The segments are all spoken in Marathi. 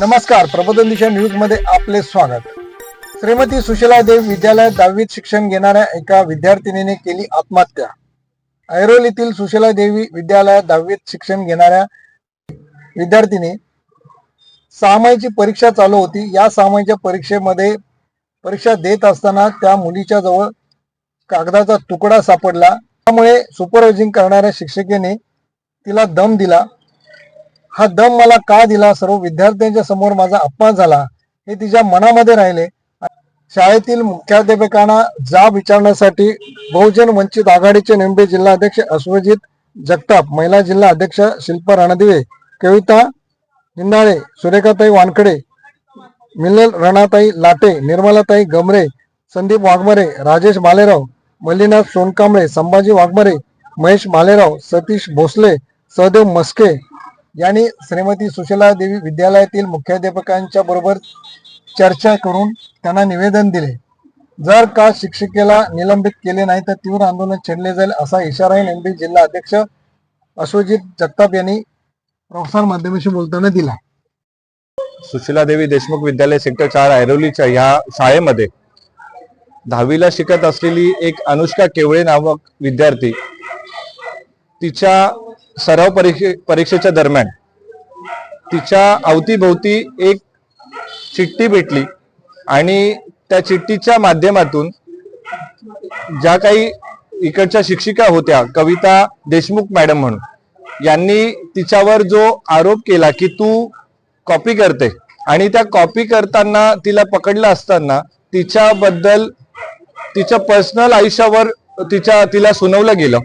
नमस्कार प्रबोधन दिशा न्यूजमध्ये आपले स्वागत. श्रीमती सुशीला देव विद्यालयात दहावीत शिक्षण घेणाऱ्या एका विद्यार्थिनीने केली आत्महत्या. ऐरोलीतील सुशीला देवी विद्यालयात दहावीत शिक्षण घेणाऱ्या विद्यार्थिनी सहामाईची परीक्षा चालू होती. या सहामाईच्या परीक्षेमध्ये परीक्षा देत असताना त्या मुलीच्या जवळ कागदाचा तुकडा सापडला. त्यामुळे सुपरवायझिंग करणाऱ्या शिक्षिकेने तिला दम दिला. हा दम मला का दिला? सर्व विद्यार्थ्यांच्या समोर माझा अपमान झाला. हे तिच्या मनामध्ये राहिले. शाळेतील मुख्याध्यापकांना जाब विचारण्यासाठी बहुजन वंचित आघाडीचे नेमबे जिल्हाध्यक्ष अश्वजित जगताप महिला जिल्हा अध्यक्ष शिल्पा रणदिवे कविता हिंदाळे सुरेखाताई वानखडे मिनल रणाताई लाटे निर्मलाताई गमरे संदीप वाघमारे राजेश भालेराव मल्लीनाथ सोनकांबळे संभाजी वाघमारे महेश मालेराव सतीश भोसले सहदेव मस्के यांनी श्रीमती सुशीला देवी विद्यालयातील मुख्याध्यापकांच्या बरोबर चर्चा करून त्यांना निवेदन दिले. जर का शिक्षिकेला निलंबित केले नाही तर तीव्र आंदोलन छेडले जाईल असा इशाराही नेमबी जिल्हा अध्यक्ष अश्वजित जगताप यांनी प्रसार माध्यमाशी बोलताना दिला. सुशीला देवी देशमुख विद्यालय सेक्टर चार ऐरोलीच्या या शाळेमध्ये दहावीला शिकत असलेली एक अनुष्का केवळे नामक विद्यार्थी तिच्या सराव परीक्षे परीक्षेच्या दरम्यान तिच्या अवतीभोवती एक चिठ्ठी भेटली आणि त्या चिठ्ठीच्या माध्यमातून ज्या काही इकडच्या शिक्षिका होत्या कविता देशमुख मॅडम म्हणून यांनी तिच्यावर जो आरोप केला की तू कॉपी करते आणि त्या कॉपी करताना तिला पकडलं असताना तिच्याबद्दल तिच्या पर्सनल आयुष्यावर तिच्या तिला सुनावलं गेलं.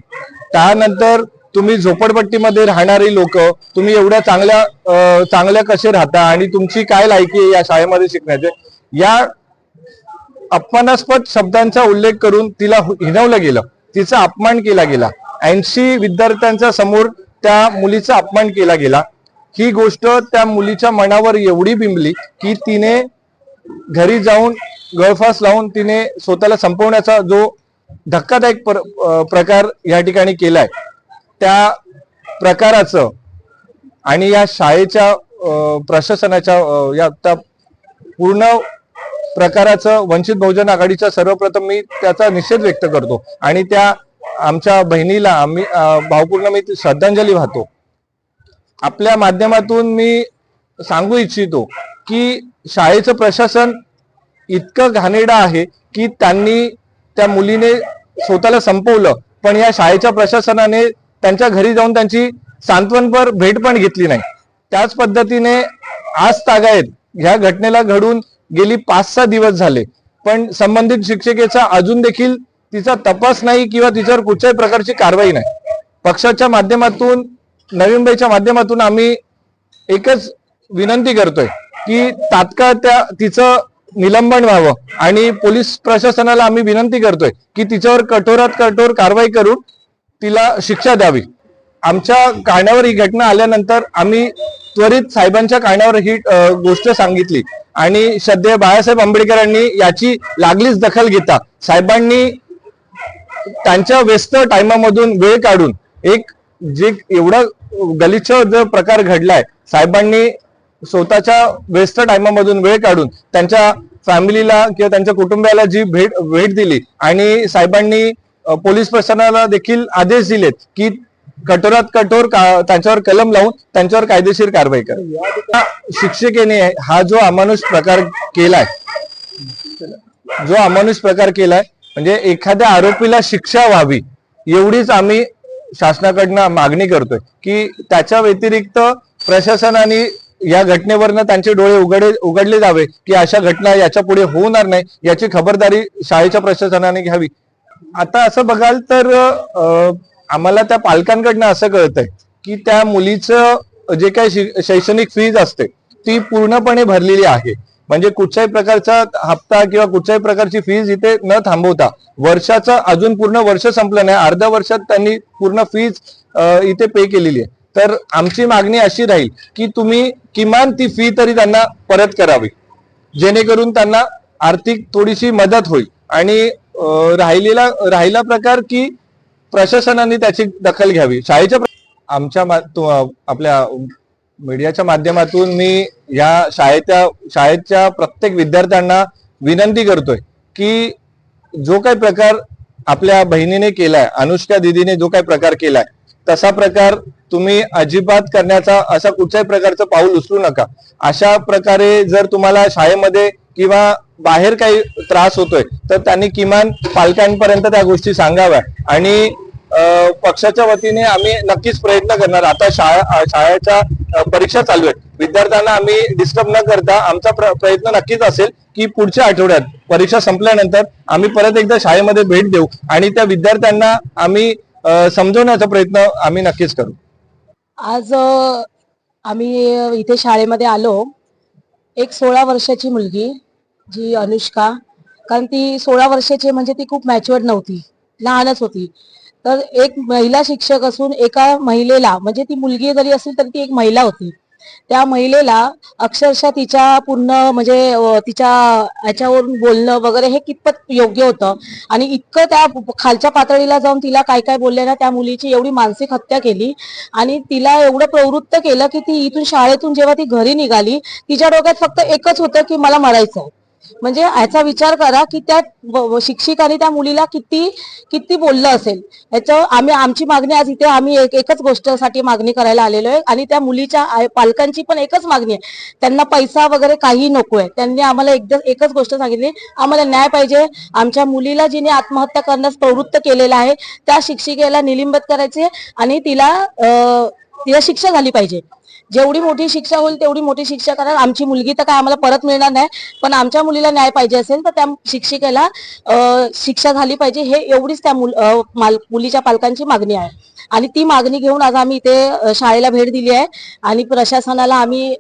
त्यानंतर तुम्ही झोपडपट्टीमध्ये राहणारी लोक तुम्ही एवढ्या चांगल्या चांगल्या कसे राहता आणि तुमची काय लायकी आहे या शाळेमध्ये शिकण्याचे? या अपमानास्पद शब्दांचा उल्लेख करून तिला हिनवलं गेलं. तिचा अपमान केला गेला. ऐंशी विद्यार्थ्यांच्या समोर त्या मुलीचा अपमान केला गेला. ही गोष्ट त्या मुलीच्या मनावर एवढी बिंबली की तिने घरी जाऊन गळफास लावून तिने स्वतःला संपवण्याचा जो धक्कादायक प्रकार या ठिकाणी केलाय त्या प्रकाराचं आणि या शाळेच्या प्रशासनाच्या या त्या पूर्ण प्रकाराचं वंचित बहुजन आघाडीच्या सर्वप्रथम मी त्याचा निषेध व्यक्त करतो. आणि त्या आमच्या बहिणीला आम्ही भावपूर्ण मी श्रद्धांजली वाहतो. आपल्या माध्यमातून मी सांगू इच्छितो की शाळेचं प्रशासन इतकं घाणेरडं आहे की त्यांनी त्या मुलीने स्वतःला संपवलं. पण या शाळेच्या प्रशासनाने त्यांच्या घरी जाऊन त्यांची सांत्वनपर भेट पण घेतली नाही. त्याच पद्धतीने आज तागायत ह्या घटनेला घडून गेली पाच सहा दिवस झाले. पण संबंधित शिक्षिकेचा अजून देखील तिचा तपास नाही किंवा तिच्यावर कुठच्याही प्रकारची कारवाई नाही. पक्षाच्या माध्यमातून नवी मुंबईच्या माध्यमातून आम्ही एकच विनंती करतोय की तात्काळ त्या तिचं निलंबन व्हावं आणि पोलीस प्रशासनाला आम्ही विनंती करतोय की तिच्यावर कठोरात कठोर कारवाई करून तिला शिक्षा द्यावी. आमच्या कानावर ही घटना आल्यानंतर आम्ही त्वरित साहेबांच्या कानावर ही गोष्ट सांगितली. आणि सध्या बाळासाहेब आंबेडकरांनी याची लागलीच दखल घेता. साहेबांनी त्यांच्या व्यस्त टायमामधून वेळ काढून एक जे एवढा गलिच्छ जो प्रकार घडलाय साहेबांनी स्वतःच्या व्यस्त टायमामधून वेळ काढून त्यांच्या फॅमिलीला किंवा त्यांच्या कुटुंबियाला जी भेट भेट दिली आणि साहेबांनी पोलीस प्रशासनाला देखील आदेश दिलेत की कठोरात कठोर त्यांच्यावर कलम लावून त्यांच्यावर कायदेशीर कारवाई करा. शिक्षिकेने हा जो अमानुष प्रकार केलाय जो अमानुष प्रकार केलाय म्हणजे एखाद्या आरोपीला शिक्षा व्हावी एवढीच आम्ही शासनाकडनं मागणी करतोय की त्याच्या व्यतिरिक्त प्रशासनाने या घटनेवरनं त्यांचे डोळे उघडे उघडले जावे की अशा घटना याच्यापुढे होणार नाही याची खबरदारी शाळेच्या प्रशासनाने घ्यावी. आता असं बघाल तर आम्हाला त्या पालकांकडनं असं कळतंय की त्या मुलीचं जे काही शैक्षणिक फीज असते ती पूर्णपणे भरलेली आहे. म्हणजे कुठच्याही प्रकारचा हप्ता किंवा कुठच्याही प्रकारची फीज इथे न थांबवता वर्षाचं अजून पूर्ण वर्ष संपलं नाही अर्ध्या वर्षात त्यांनी पूर्ण फीज इथे पे केलेली आहे. तर आमची मागणी अशी राहील की तुम्ही किमान ती फी तरी त्यांना परत करावी. जेणेकरून त्यांना आर्थिक थोडीशी मदत होईल. आणि राहिलेला राहिला प्रकार की प्रशासनाने त्याची दखल घ्यावी. शाळेच्या आमच्या मा- आपल्या मीडियाच्या माध्यमातून मी या शाळेच्या शाळेच्या प्रत्येक विद्यार्थ्यांना विनंती करतोय की जो काही प्रकार आपल्या बहिणीने केलाय अनुष्का दिदीने जो काही प्रकार केलाय तसा प्रकार तुम्ही अजिबात करण्याचा असा कुठच्याही प्रकारचं पाऊल उचलू नका. अशा प्रकारे जर तुम्हाला शाळेमध्ये किंवा बाहेर काही त्रास होतोय तर त्यांनी किमान पालकांपर्यंत त्या गोष्टी सांगाव्या. आणि पक्षाच्या वतीने आम्ही नक्कीच प्रयत्न करणार. आता शाळा शाळेच्या परीक्षा चालू आहेत. विद्यार्थ्यांना आम्ही डिस्टर्ब न करता आमचा प्र- प्रयत्न नक्कीच असेल की पुढच्या आठवड्यात परीक्षा संपल्यानंतर आम्ही परत एकदा शाळेमध्ये भेट देऊ आणि त्या विद्यार्थ्यांना आम्ही समजवण्याचा प्रयत्न आम्ही नक्कीच करू. आज आम्ही इथे शाळेमध्ये आलो. एक सोळा वर्षाची मुलगी. जी अनुष्का कारण ती सोळा वर्षाची म्हणजे ती खूप मॅच्युअर्ड नव्हती लहानच होती. तर एक महिला शिक्षक असून एका महिलेला म्हणजे ती मुलगी जरी असली तरी ती एक महिला होती. त्या महिलेला अक्षरशः तिच्या पूर्ण म्हणजे तिच्या याच्यावरून बोलणं वगैरे हे कितपत योग्य होतं. आणि इतकं त्या खालच्या पातळीला जाऊन तिला काय काय बोलले ना त्या मुलीची एवढी मानसिक हत्या केली. आणि तिला एवढं प्रवृत्त केलं की ती इथून शाळेतून जेव्हा ती घरी निघाली तिच्या डोक्यात फक्त एकच होतं की मला मरायचं आहे म्हणजे याचा विचार करा की त्या शिक्षिकाने त्या मुलीला किती किती बोललं असेल. याचं आम्ही आमची मागणी आज इथे आम्ही एक एकच गोष्टसाठी मागणी करायला आलेलो आहे. आणि त्या मुलीच्या पालकांची पण एकच मागणी आहे. त्यांना पैसा वगैरे काही नको आहे. त्यांनी आम्हाला एकदा एकच गोष्ट सांगितली. आम्हाला न्याय पाहिजे. आमच्या मुलीला जिने आत्महत्या करण्यास प्रवृत्त केलेलं आहे त्या शिक्षिकेला निलिंबित करायचे आणि तिला तिला शिक्षा झाली पाहिजे. जेवढी मोठी शिक्षा होईल तेवढी मोठी शिक्षा करा आमची मुलगी तर काय आम्हाला परत मिळणार नाही पण आमच्या मुलीला न्याय पाहिजे असेल तर त्या शिक्षिकेला शिक्षा झाली पाहिजे. हे एवढीच त्या मुल- माल- मुलीच्या पालकांची मागणी आहे. आणि ती मागणी घेऊन आज आम्ही इथे शाळेला भेट दिली आहे. आणि प्रशासनाला आम्ही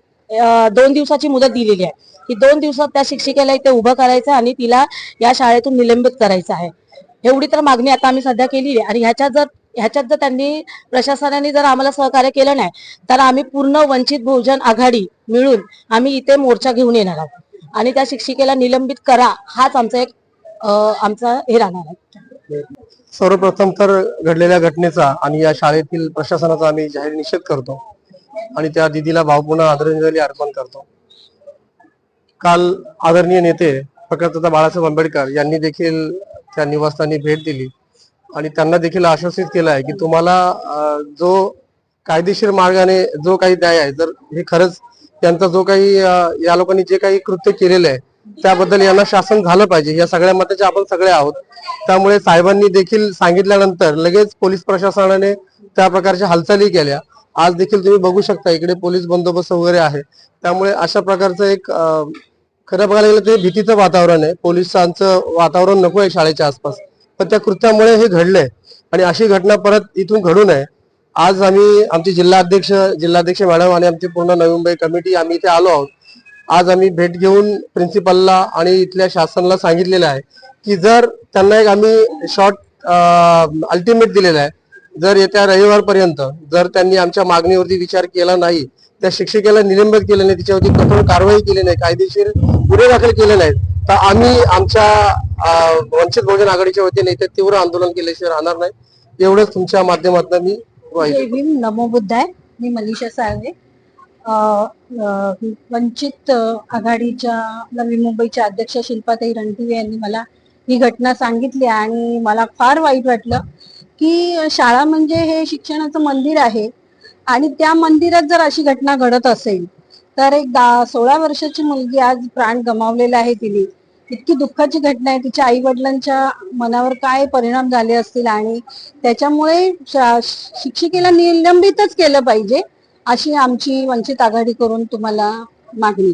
दोन दिवसाची मुदत दिलेली आहे. की दोन दिवसात त्या शिक्षिकेला इथे उभं करायचं आणि तिला या शाळेतून निलंबित करायचं आहे. एवढी तर मागणी आता आम्ही सध्या केली आहे. आणि ह्याच्यात जर ह्याच्यात जर त्यांनी प्रशासनाने जर आम्हाला सहकार्य केलं नाही तर आम्ही पूर्ण वंचित बहुजन आघाडी मिळून आम्ही इथे मोर्चा घेऊन येणार आहोत. आणि त्या शिक्षिकेला निलंबित करा हाच आमचा एक आमचा हे राहणार आहे. सर्वप्रथम तर घडलेल्या घटनेचा आणि या शाळेतील प्रशासनाचा आम्ही जाहीर निषेध करतो आणि त्या दिदीला भावपूर्ण आदरांजली अर्पण करतो. काल आदरणीय नेते प्रकाशदादा बाळासाहेब आंबेडकर यांनी देखील त्या निवासस्थानी भेट दिली. आणि त्यांना देखील आश्वासित केलं आहे की तुम्हाला जो कायदेशीर मार्गाने जो काही न्याय आहे जर हे खरंच त्यांचा जो काही या लोकांनी जे काही कृत्य केलेलं आहे त्याबद्दल यांना शासन झालं पाहिजे या सगळ्या मताचे आपण सगळे आहोत. त्यामुळे साहेबांनी देखील सांगितल्यानंतर लगेच पोलीस प्रशासनाने त्या प्रकारच्या हालचाली केल्या. आज देखील तुम्ही बघू शकता इकडे पोलीस बंदोबस्त वगैरे आहे. त्यामुळे अशा प्रकारचं एक खरं बघायला गेलं ते भीतीचं वातावरण आहे. पोलिसांचं वातावरण नको आहे शाळेच्या आसपास. पण त्या कृत्यामुळे हे घडलंय. आणि अशी घटना परत इथून घडू नये. आज आम्ही आमचे जिल्हाध्यक्ष जिल्हाध्यक्ष मॅडम आणि आमची पूर्ण नवी मुंबई कमिटी आम्ही इथे आलो आहोत. आज आम्ही भेट घेऊन प्रिन्सिपलला आणि इथल्या शासनाला सांगितलेलं आहे की जर त्यांना एक आम्ही शॉर्ट अल्टिमेट दिलेला आहे जर येत्या रविवारपर्यंत जर त्यांनी आमच्या मागणीवरती विचार केला नाही त्या शिक्षिकेला निलंबित केलं नाही तिच्यावरती कठोर कारवाई केली नाही कायदेशीर गुन्हे दाखल केले नाहीत तर आम्ही आमच्या वंचित बहुजन आघाडीच्या वतीने इथे तीव्र आंदोलन केल्याशिवाय राहणार नाही. एवढंच तुमच्या माध्यमातून मी ग्वाही देतो. नमो बुद्धाय. मी मनीषा साळवे. वंचित आघाडीच्या नवी मुंबईच्या अध्यक्ष शिल्पाताई रणदिवे यांनी मला ही घटना सांगितली आणि मला फार वाईट वाटलं की शाळा म्हणजे हे शिक्षणाचं मंदिर आहे आणि त्या मंदिरात जर अशी घटना घडत असेल तर एक दा सोळा वर्षाची मुलगी आज प्राण गमावलेला आहे तिने. इतकी दुःखाची घटना आहे तिच्या आई वडिलांच्या मनावर काय परिणाम झाले असतील आणि त्याच्यामुळे शिक्षिकेला निलंबितच केलं पाहिजे अशी आमची वंचित आघाडी करून तुम्हाला मागणी.